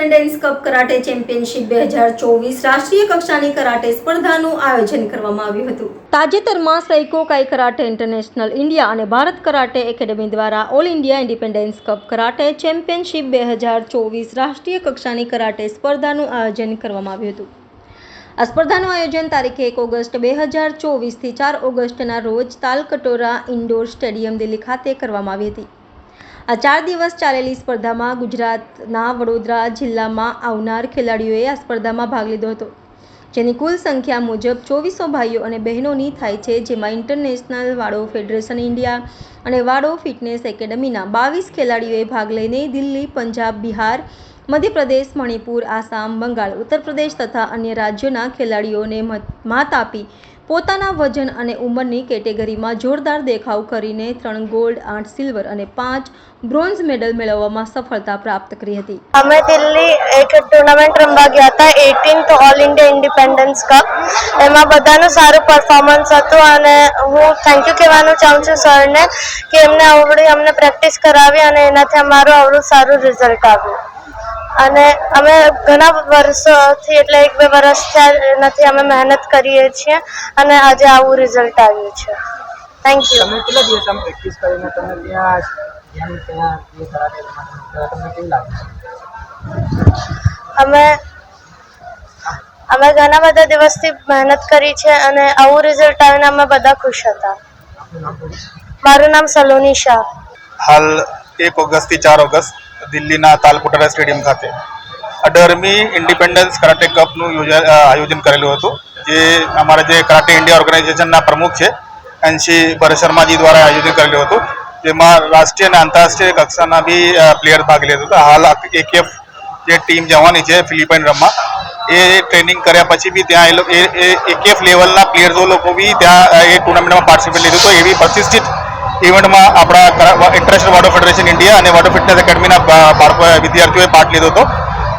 Cup karate championship બે હજાર ચોવીસ રાષ્ટ્રીય કક્ષાની કરાટે સ્પર્ધાનું આયોજન કરવામાં આવ્યું હતું. તાજેતરમાં સૈકો કાઈ કરાટે ઇન્ટરનેશનલ ઇન્ડિયા અને ભારત કરાટે એકેડેમી દ્વારા all India independence cup karate championship બે હજાર ચોવીસ રાષ્ટ્રીય કક્ષાની કરાટે સ્પર્ધાનું આયોજન કરવામાં આવ્યું હતું. આ સ્પર્ધાનું આયોજન તારીખે એક ઓગસ્ટ બે હજાર ચોવીસથી ચાર ઓગસ્ટના રોજ તાલકટોરા ઇન્ડોર સ્ટેડિયમ દિલ્હી ખાતે કરવામાં આવી હતી. આ ચાર દિવસ ચાલેલી સ્પર્ધામાં ગુજરાતના વડોદરા જિલ્લામાં આવનાર ખેલાડીઓએ આ સ્પર્ધામાં ભાગ લીધો હતો. જેની કુલ સંખ્યા મુજબ ચોવીસો ભાઈઓ અને બહેનોની થાય છે, જેમાં ઇન્ટરનેશનલ વાડો ફેડરેશન ઇન્ડિયા અને વાડો ફિટનેસ એકેડમીના બાવીસ ખેલાડીઓએ ભાગ લઈને દિલ્હી, પંજાબ, બિહાર, મધ્યપ્રદેશ, મણિપુર, આસામ, બંગાળ ઉત્તર પ્રદેશ તથા અન્ય રાજ્યોના ખેલાડીઓને મત આપી પોતાના વજન અને ઉંમરની કેટેગરીમાં જોરદાર દેખાવ કરીને ત્રણ ગોલ્ડ, આઠ સિલ્વર અને પાંચ બ્રોન્ઝ મેડલ મેળવવામાં સફળતા પ્રાપ્ત કરી હતી. અમે દિલ્હી એક ટુર્નામેન્ટ રમવા ગયા હતા eighteenth all India independence cup એમાં બધાનું સારું પરફોર્મન્સ હતું અને હું થેન્ક યુ કહેવાનું ચાહું છું સરને કે એમને આવડી અમને પ્રેક્ટિસ કરાવી અને એનાથી અમારું આવડું સારું રિઝલ્ટ આવ્યું. અને અમે ઘણા વર્ષોથી એટલે એક બે વર્ષ થયા નથી અમે મહેનત કરીએ છીએ અને આજે આવું રિઝલ્ટ આવ્યું છે. થેન્ક યુ તમે કેટલા દિવસ આમ પ્રેક્ટિસ કરીને તમે ત્યાં જેમ ત્યાં જે તમને કેવું લાગે અમે અમે ઘણા બધા દિવસથી મહેનત કરી છે અને આવું રિઝલ્ટ આવીને અમે બધા ખુશ હતા. મારું નામ સલોની શાહ. હાલ એક ઓગસ્ટથી ચાર ઓગસ્ટ દિલ્હીના તાલકોટરા સ્ટેડિયમ ખાતે. અઢારમી ઇન્ડિપેન્ડન્સ કરાટે કપનું યોજા આયોજન કરેલું હતું. જે અમારા જે કરાટે ઇન્ડિયા ઓર્ગેનાઇઝેશનના પ્રમુખ છે, એનસી પરશર્માજી શર્માજી દ્વારા આયોજન કરેલું હતું. જેમાં રાષ્ટ્રીય અને આંતરરાષ્ટ્રીય કક્ષાના બી પ્લેયર ભાગ લીધો હતો. હાલ એકેએફ જે ટીમ જવાની છે, ફિલિપાઇન રમવા, એ ટ્રેનિંગ કર્યા પછી બી ત્યાં એ લોકો એકેએફ લેવલના પ્લેયર્સો લોકો બી ત્યાં એ ટુર્નામેન્ટમાં પાર્ટિસિપેટ લીધું તો એવી પ્રતિષ્ઠિત ઇવેન્ટમાં આપણા ઇન્ટરનેશનલ વાટો ફેડરેશન ઇન્ડિયા અને વાટો ફિટનેસ એકેડમીના બાળકો વિદ્યાર્થીઓએ પાર્ટ લીધો હતો.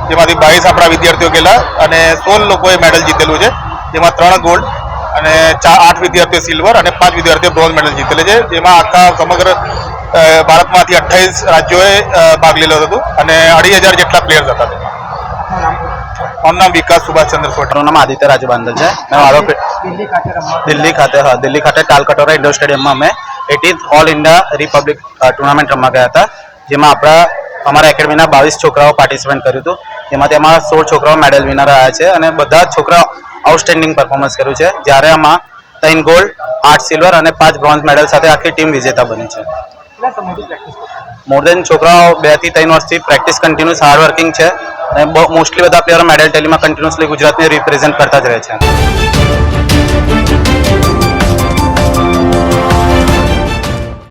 જેમાંથી બાવીસ આપણા વિદ્યાર્થીઓ ગયેલા અને સોળ લોકોએ મેડલ જીતેલું છે. જેમાં ત્રણ ગોલ્ડ અને ચાર આઠ વિદ્યાર્થીઓ સિલ્વર અને પાંચ વિદ્યાર્થીઓ બ્રોન્ઝ મેડલ જીતેલા છે. જેમાં આખા સમગ્ર ભારતમાંથી અઠ્ઠાવીસ રાજ્યોએ ભાગ લીધો હતો. અને અઢી હજાર જેટલા પ્લેયર્સ હતા તેમાં આપનું નામ બોલો મારું નામ વિકાસ સુભાષચંદ્ર સોઢા. મારું નામ આદિત્ય રાજુ બાંધલ છે. મેં મારો દિલ્હી ખાતે રમવા દિલ્હી ખાતે હા દિલ્હી ખાતે તાલકટોરા ઇન્ડોર સ્ટેડિયમમાં અમે eighteenth all India republic tournament રમવા ગયા હતા. જેમાં આપણા અમારા એકેડમીના બાવીસ છોકરાઓ પાર્ટિસિપેટ કર્યું હતું. જેમાંથી અમારા સોળ છોકરાઓ મેડલ વિનર આવ્યા છે અને બધા જ છોકરાઓ આઉટસ્ટેન્ડિંગ પરફોર્મન્સ કર્યું છે. જ્યારે આમાં ત્રણ ગોલ્ડ આઠ સિલ્વર અને પાંચ બ્રોન્ઝ મેડલ સાથે આખી ટીમ વિજેતા બની છે. મોર દેન છોકરાઓ બેથી ત્રણ વર્ષથી પ્રેક્ટિસ કન્ટિન્યુઅસ હાર્ડ વર્કિંગ છે. અને મોસ્ટલી બધા પ્લેયરો મેડલ ટેલીમાં કન્ટિન્યુઅસલી ગુજરાતને રિપ્રેઝેન્ટ કરતા જ રહે છે.